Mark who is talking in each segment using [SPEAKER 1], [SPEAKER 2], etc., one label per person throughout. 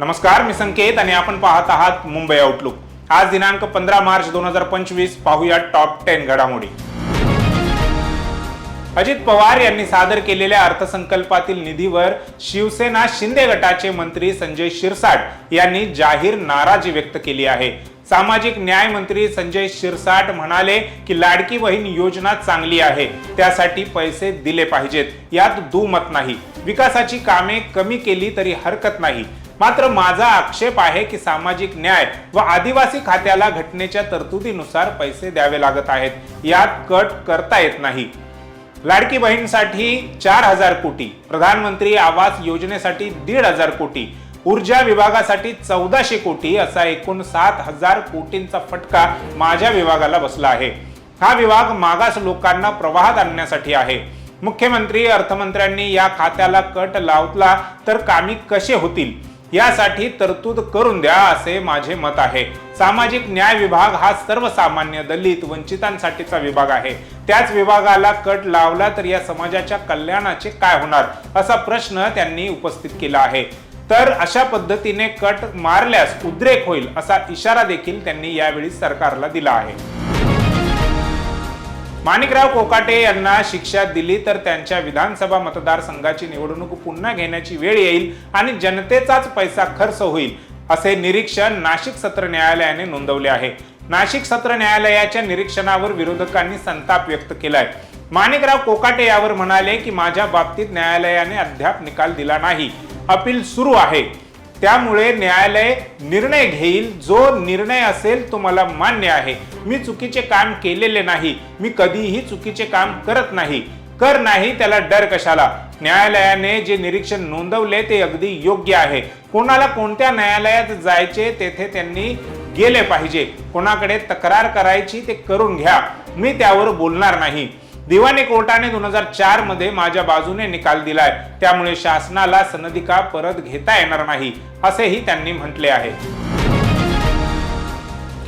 [SPEAKER 1] नमस्कार मी संकेत आणि आपण पाहत आहात मुंबई आउटलुक आज दिनांक पंधरा मार्च दोन हजार पंचवीस पाहूया टॉप टेन घडामोडी. अजित पवार यांनी सादर केलेल्या अर्थसंकल्पातील निधीवर शिवसेना शिंदे गटाचे मंत्री संजय शिरसाट यांनी जाहीर नाराजी व्यक्त केली आहे. सामाजिक न्याय मंत्री संजय शिरसाट म्हणाले की लाडकी बहीण योजना चांगली आहे त्यासाठी पैसे दिले पाहिजेत यात दुमत नाही. विकासाची कामे कमी केली तरी हरकत नाही. मात्र माझा आक्षेप आहे की सामाजिक न्याय व आदिवासी खात्याला घटनेच्या तरतुदीनुसार पैसे द्यावे लागत आहेत. यात कट करता येत नाही. लाडकी बहीणसाठी चार हजार कोटी प्रधानमंत्री आवास योजनेसाठी दीड हजार कोटी ऊर्जा विभागासाठी चौदाशे कोटी असा एकूण सात हजार कोटींचा फटका माझ्या विभागाला बसला आहे. हा विभाग मागास लोकांना प्रवाहात आणण्यासाठी आहे. मुख्यमंत्री अर्थमंत्र्यांनी या खात्याला कट लावला तर कामी कसे होतील? यासाठी तरतूद करून द्या असे माझे मत आहे. सामाजिक न्याय विभाग हा सर्वसामान्य दलित वंचितांसाठीचा विभाग आहे. त्याच विभागाला कट लावला तर या समाजाच्या कल्याणाचे काय होणार असा प्रश्न त्यांनी उपस्थित केला आहे. तर अशा पद्धतीने कट मारल्यास उद्रेक होईल असा इशारा देखील त्यांनी यावेळी सरकारला दिला आहे. माणिकराव कोकाटे यांना शिक्षा दिली तर त्यांच्या विधानसभा मतदारसंघाची निवडणूक पुन्हा घेण्याची वेळ येईल आणि जनतेचाच पैसा खर्च होईल असे निरीक्षण नाशिक सत्र न्यायालयाने नोंदवले आहे. नाशिक सत्र न्यायालयाच्या निरीक्षणावर विरोधकांनी संताप व्यक्त केलाय. माणिकराव कोकाटे यावर म्हणाले की माझ्या बाबतीत न्यायालयाने अद्याप निकाल दिला नाही. अपील सुरू आहे. त्यामुळे न्यायालय निर्णय घेईल. जो निर्णय असेल तो मला मान्य आहे. मी चुकीचे काम केलेले नाही. मी कधीही चुकीचे काम करत नाही. कर नाही त्याला डर कशाला? न्यायालयाने जे निरीक्षण नोंदवले ते अगदी योग्य आहे. कोणाला कोणत्या न्यायालयात जायचे तेथे त्यांनी गेले पाहिजे. कोणाकडे तक्रार करायची ते करून घ्या. मी त्यावर बोलणार नाही. दिवाणी कोर्टाने दोन हजार चारमध्ये माझ्या बाजूने निकाल दिलाय. त्यामुळे शासनाला सनदिका परत घेता येणार नाही असेही त्यांनी म्हटले आहे.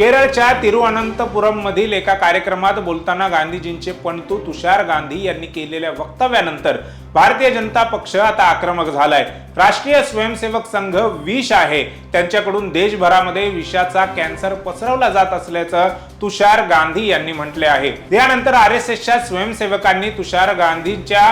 [SPEAKER 1] केरळच्या तिरुअनंतपुरममधील एका कार्यक्रमात बोलताना गांधीजींचे पणतू तुषार गांधी यांनी केलेल्या वक्तव्यानंतर भारतीय जनता पक्ष आता आक्रमक झालाय. राष्ट्रीय स्वयंसेवक संघ विष आहे. त्यांच्याकडून देशभरामध्ये विषाचा कॅन्सर पसरवला जात असल्याचं तुषार गांधी यांनी म्हटले आहे. यानंतर आर एस एसच्या स्वयंसेवकांनी तुषार गांधींच्या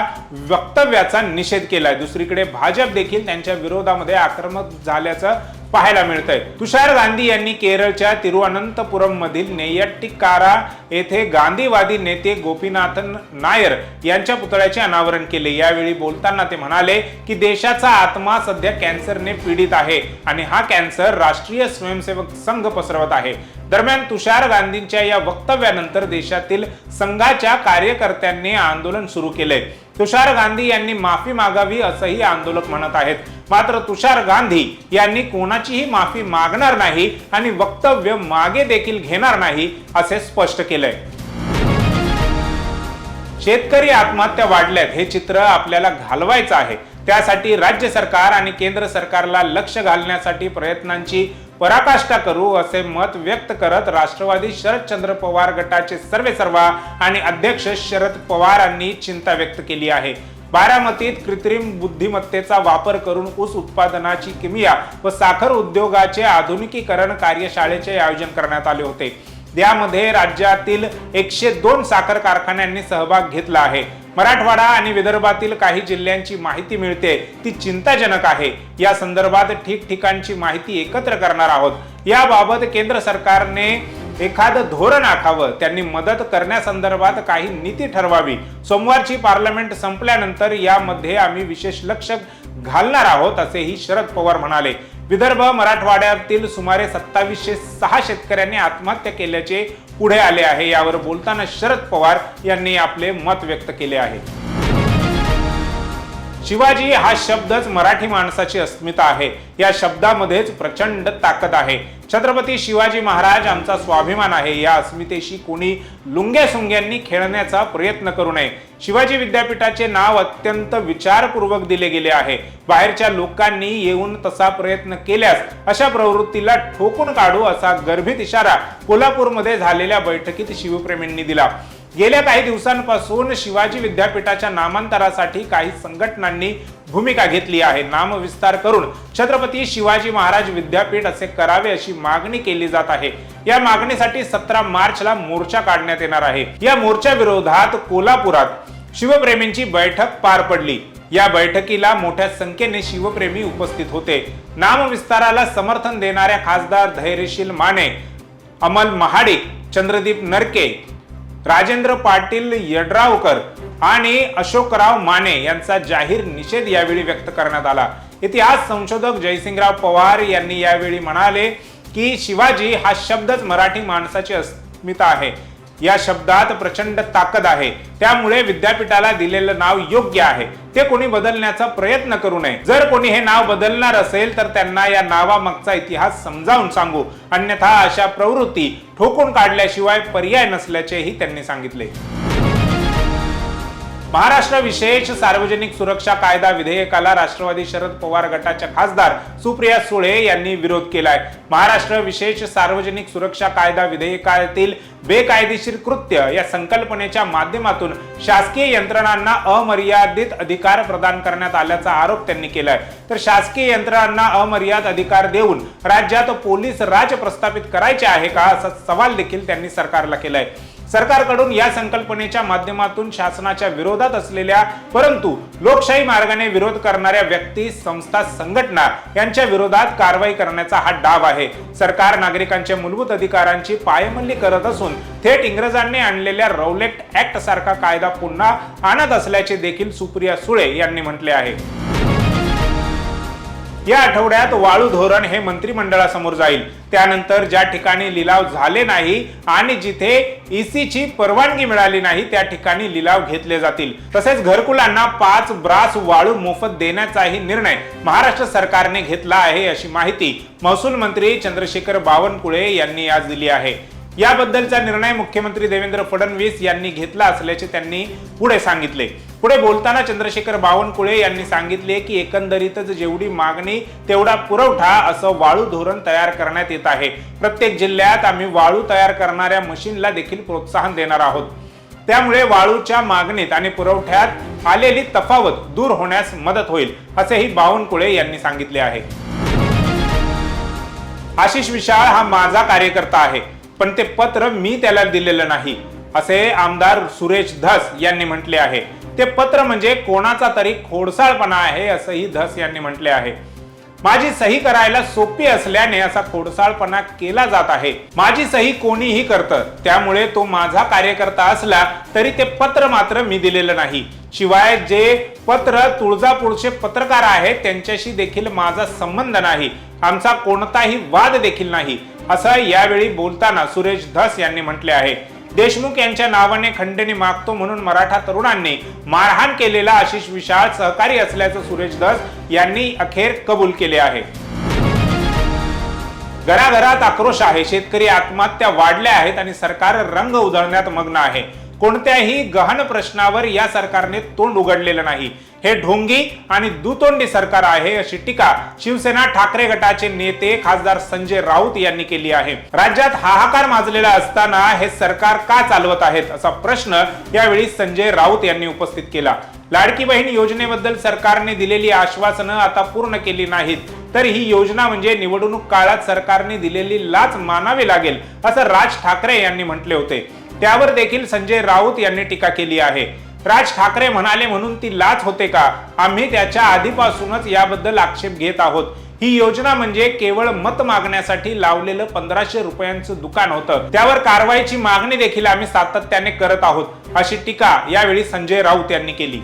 [SPEAKER 1] वक्तव्याचा निषेध केलाय. दुसरीकडे भाजप देखील त्यांच्या विरोधामध्ये आक्रमक झाल्याचं पाहायला मिळतंय. तुषार गांधी यांनी केरळच्या तिरुअनंतपुरम मधील नेयट्टिकारा येथे गांधीवादी नेते गोपीनाथन नायर यांच्या पुतळ्याचे अनावरण केले. यावेळी बोलताना ते म्हणाले की देशाचा आत्मा सध्या कॅन्सरने पीडित आहे आणि हा कॅन्सर राष्ट्रीय स्वयंसेवक संघ पसरवत आहे. दरम्यान तुषार गांधींच्या या वक्तव्यानंतर देशातील संघाच्या कार्यकर्त्यांनी आंदोलन सुरू केले तुषार गांधी यांनी माफी मागावी असंही आंदोलक म्हणत आहेत. मात्र तुषार गांधी यांनी कोणाचीही माफी मागणार नाही आणि वक्तव्य मागे देखील घेणार नाही असे स्पष्ट केलंय. शेतकरी आत्महत्या वाढल्यात हे चित्र आपल्याला घालवायचं आहे. त्यासाठी राज्य सरकार आणि केंद्र सरकारला लक्ष घालण्यासाठी प्रयत्नांची पराकाष्ठा करू असे मत व्यक्त करत राष्ट्रवादी शरदचंद्र पवार गटाचे सर्वेसर्वा आणि अध्यक्ष शरद पवारांनी चिंता व्यक्त केली आहे. बारामतीत कृत्रिम बुद्धिमत्तेचा वापर करून ऊस उत्पादनाची किमिया व साखर उद्योगाचे आधुनिकीकरण कार्यशाळेचे आयोजन करण्यात आले होते. यामध्ये राज्यातील एकशे दोन साखर कारखान्यांनी सहभाग घेतला आहे. मराठवाडा आणि विदर्भातील काही जिल्ह्यांची माहिती मिळते ती चिंताजनक आहे. या संदर्भात ठिकठिकाणची माहिती एकत्र करणार आहोत. याबाबत केंद्र सरकारने एखादं धोरण आखावं त्यांनी मदत करण्यासंदर्भात काही नीती ठरवावी. सोमवारची पार्लमेंट संपल्यानंतर यामध्ये आम्ही विशेष लक्ष घालणार आहोत असेही शरद पवार म्हणाले. विदर्भ मराठवाड्यातील सुमारे सत्तावीसशे सहा शेतकऱ्यांनी आत्महत्या केल्याचे पुढे आले आहे. यावर बोलताना शरद पवार यांनी आपले मत व्यक्त केले आहे. शिवाजी हा शब्दच मराठी माणसाची अस्मिता आहे. या शब्दामध्येच प्रचंड ताकद आहे. छत्रपती शिवाजी महाराज आमचा स्वाभिमान आहे. या अस्मितेशी कोणी लुंग्या सुंग्यांनी खेळण्याचा प्रयत्न करू नये. शिवाजी विद्यापीठाचे नाव अत्यंत विचारपूर्वक दिले गेले आहे. बाहेरच्या लोकांनी येऊन तसा प्रयत्न केल्यास अशा प्रवृत्तीला ठोकून काढू असा गर्भित इशारा कोल्हापूरमध्ये झालेल्या बैठकीत शिवप्रेमींनी दिला. गेल्या काही दिवसांपासून शिवाजी विद्यापीठाच्या नामांतरासाठी काही संघटनांनी भूमिका घेतली आहे. नामविस्तार करून छत्रपती शिवाजी महाराज विद्यापीठ असे करावे अशी मागणी केली जात आहे. या मागणीसाठी सतरा मार्चला मोर्चा काढण्यात येणार आहे. या मोर्चा विरोधात कोल्हापुरात शिवप्रेमींची बैठक पार पडली. या बैठकीला मोठ्या संख्येने शिवप्रेमी उपस्थित होते. नामविस्ताराला समर्थन देणाऱ्या खासदार धैर्यशील माने अमल महाडिक चंद्रदीप नरके राजेंद्र पाटील यड्रावकर आणि अशोकराव माने यांचा जाहीर निषेध यावेळी व्यक्त करण्यात आला. इतिहास संशोधक जयसिंगराव पवार यांनी यावेळी म्हणाले की शिवाजी हा शब्दच मराठी माणसाची अस्मिता आहे. या शब्दात प्रचंड ताकद आहे. त्यामुळे विद्यापीठाला दिलेलं नाव योग्य आहे. ते कोणी बदलण्याचा प्रयत्न करू नये. जर कोणी हे नाव बदलणार असेल तर त्यांना या नावामागचा इतिहास समजावून सांगू. अन्यथा अशा प्रवृत्ती ठोकून काढल्याशिवाय पर्याय नसल्याचेही त्यांनी सांगितले. महाराष्ट्र विशेष सार्वजनिक सुरक्षा कायदा विधेयकाला राष्ट्रवादी शरद पवार गटाच्या खासदार सुप्रिया सुळे यांनी विरोध केलाय. महाराष्ट्र विशेष सार्वजनिक सुरक्षा कायदा विधेयकातील बेकायदेशीर कृत्य या संकल्पनेच्या माध्यमातून शासकीय यंत्रणांना अमर्यादित अधिकार प्रदान करण्यात आल्याचा आरोप त्यांनी केलाय. तर शासकीय यंत्रणांना अमर्याद अधिकार देऊन राज्यात पोलीस राज प्रस्थापित करायचे आहे का असा सवाल देखील त्यांनी सरकारला केलाय. सरकारकडून या संकल्पनेच्या माध्यमातून शासनाच्या विरोधात असलेल्या परंतु लोकशाही मार्गाने विरोध करणाऱ्या व्यक्ती संस्था संघटना यांच्या विरोधात कारवाई करण्याचा हा डाव आहे. सरकार नागरिकांच्या मूलभूत अधिकारांची पायमल्ली करत असून थेट इंग्रजांनी आणलेल्या रौलेक्ट ऍक्ट सारखा कायदा पुन्हा आणत असल्याचे देखील सुप्रिया सुळे यांनी म्हटले आहे. या आठवड्यात वाळू धोरण हे मंत्रिमंडळासमोर जाईल. त्यानंतर ज्या ठिकाणी लिलाव झाले नाही आणि जिथे ईसीची परवानगी मिळाली नाही त्या ठिकाणी लिलाव घेतले जातील. तसेच घरकुलांना पाच ब्रास वाळू मोफत देण्याचाही निर्णय महाराष्ट्र सरकारने घेतला आहे अशी माहिती महसूल मंत्री चंद्रशेखर बावनकुळे यांनी आज दिली आहे. याबद्दलचा निर्णय मुख्यमंत्री देवेंद्र फडणवीस यांनी घेतला असल्याचे त्यांनी पुढे सांगितले. पुढे बोलताना चंद्रशेखर बावनकुळे यांनी सांगितले की एकंदरीतच जेवढी मागणी तेवढा पुरवठा असं वाळू धोरण तयार करण्यात येत आहे. प्रत्येक जिल्ह्यात आम्ही वाळू तयार करणाऱ्या मशीनला देखील प्रोत्साहन देणार आहोत. त्यामुळे वाळूच्या मागणीत आणि पुरवठ्यात आलेली तफावत दूर होण्यास मदत होईल असेही बावनकुळे यांनी सांगितले आहे. आशिष विशाळ हा माझा कार्यकर्ता आहे. पण ते पत्र मी त्याला दिलेलं नाही असे आमदार सुरेश धस यांनी म्हटले आहे. ते पत्र म्हणजे कोणाचा तरी खोडसाळपणा आहे असंही धस यांनी म्हटले आहे. माझी सही करायला सोपी असल्याने असा खोडसाळपणा केला जात आहे. माझी सही कोणीही करतं त्यामुळे तो माझा कार्यकर्ता असला तरी ते पत्र मात्र मी दिलेलं नाही. शिवाय जे पत्र तुळजापूरचे पत्रकार आहेत त्यांच्याशी देखील माझा संबंध नाही. आमचा कोणताही वाद देखील नाही. असं यावेळी बोलताना सुरेश धस यांनी म्हटले आहे. देशमुख यांच्या नावाने खंडणी मागतो म्हणून मराठा तरुणांनी मारहाण केलेला आशिष विशाळ सहकारी असल्याचं सुरेश धस यांनी अखेर कबूल केले आहे. घराघरात आक्रोश आहे. शेतकरी आत्महत्या वाढल्या आहेत आणि सरकार रंग उधळण्यात मग्न आहे. कोणत्याही गहन प्रश्नावर या सरकारने तोंड उघडलेलं नाही. हे ढोंगी आणि दुतोंडी सरकार आहे अशी टीका शिवसेना ठाकरे गटाचे नेते खासदार संजय राऊत यांनी केली आहे. राज्यात हाहाकार माजलेला असताना हे सरकार का चालवत आहेत असा प्रश्न यावेळी संजय राऊत यांनी उपस्थित केला. लाडकी बहीण योजनेबद्दल सरकारने दिलेली आश्वासनं आता पूर्ण केली नाहीत. तर ही योजना म्हणजे निवडणूक काळात सरकारने दिलेली लाच मानावी लागेल असं राज ठाकरे यांनी म्हटले होते. त्यावर देखील संजय राऊत यांनी टीका केली आहे. राज ठाकरे म्हणाले म्हणून ती लाच होते का? आम्ही त्याच्या आधीपासूनच याबद्दल आक्षेप घेत आहोत. ही योजना म्हणजे केवळ मत मागण्यासाठी लावलेलं पंधराशे रुपयांचं दुकान होतं. त्यावर कारवाईची मागणी देखील आम्ही सातत्याने करत आहोत अशी टीका यावेळी संजय राऊत यांनी केली.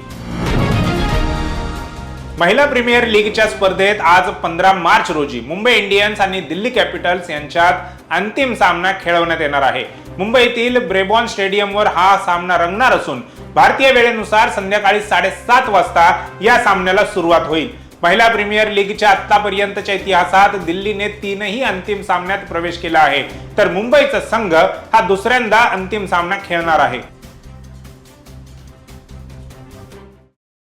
[SPEAKER 1] महिला प्रीमियर लीगच्या स्पर्धेत आज पंधरा मार्च रोजी मुंबई इंडियन्स आणि दिल्ली कॅपिटल्स यांच्यात अंतिम सामना खेळवण्यात येणार आहे. मुंबईतील ब्रेबॉन स्टेडियमवर हा सामना रंगणार असून भारतीय वेळेनुसार संध्याकाळी साडेसात वाजता या सामन्याला सुरुवात होईल. महिला प्रीमियर लीगच्या आतापर्यंतच्या इतिहासात दिल्लीने तीनही अंतिम सामन्यात प्रवेश केला आहे. तर मुंबईचा संघ हा दुसऱ्यांदा अंतिम सामना खेळणार आहे.